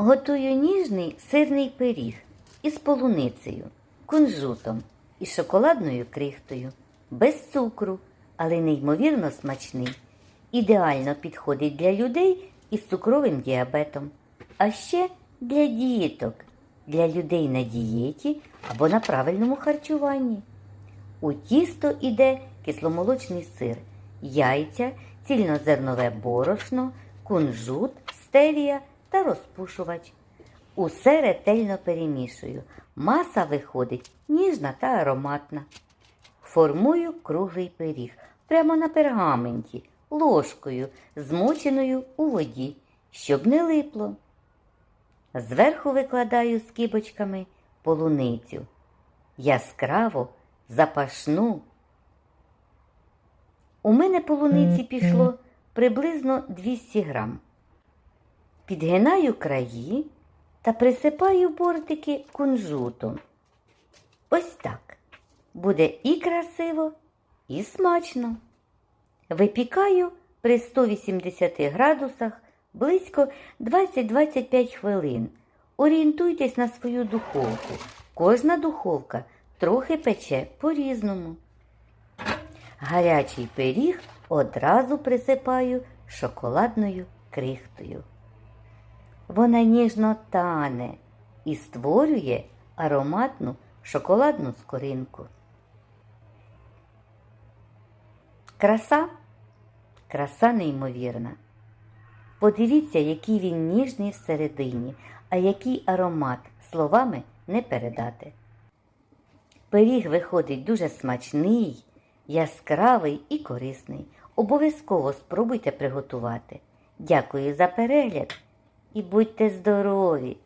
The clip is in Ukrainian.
Готую ніжний сирний пиріг із полуницею, кунжутом і шоколадною крихтою, без цукру, але неймовірно смачний. Ідеально підходить для людей із цукровим діабетом, а ще для діток, для людей на дієті або на правильному харчуванні. У тісто іде кисломолочний сир, яйця, цільнозернове борошно, кунжут, стевія та розпушувач. Усе ретельно перемішую. Маса виходить ніжна та ароматна. Формую круглий пиріг прямо на пергаменті, ложкою, змоченою у воді, щоб не липло. Зверху викладаю скибочками полуницю. Яскраво, запашну. У мене полуниці пішло приблизно 200 грам. Підгинаю краї та присипаю бортики кунжутом. Ось так. Буде і красиво, і смачно. Випікаю при 180 градусах близько 20-25 хвилин. Орієнтуйтесь на свою духовку. Кожна духовка трохи пече по-різному. Гарячий пиріг одразу присипаю шоколадною крихтою. Вона ніжно тане і створює ароматну шоколадну скоринку. Краса, краса неймовірна. Подивіться, який він ніжний всередині, а який аромат словами не передати. Пиріг виходить дуже смачний, яскравий і корисний. Обов'язково спробуйте приготувати. Дякую за перегляд і будьте здорові!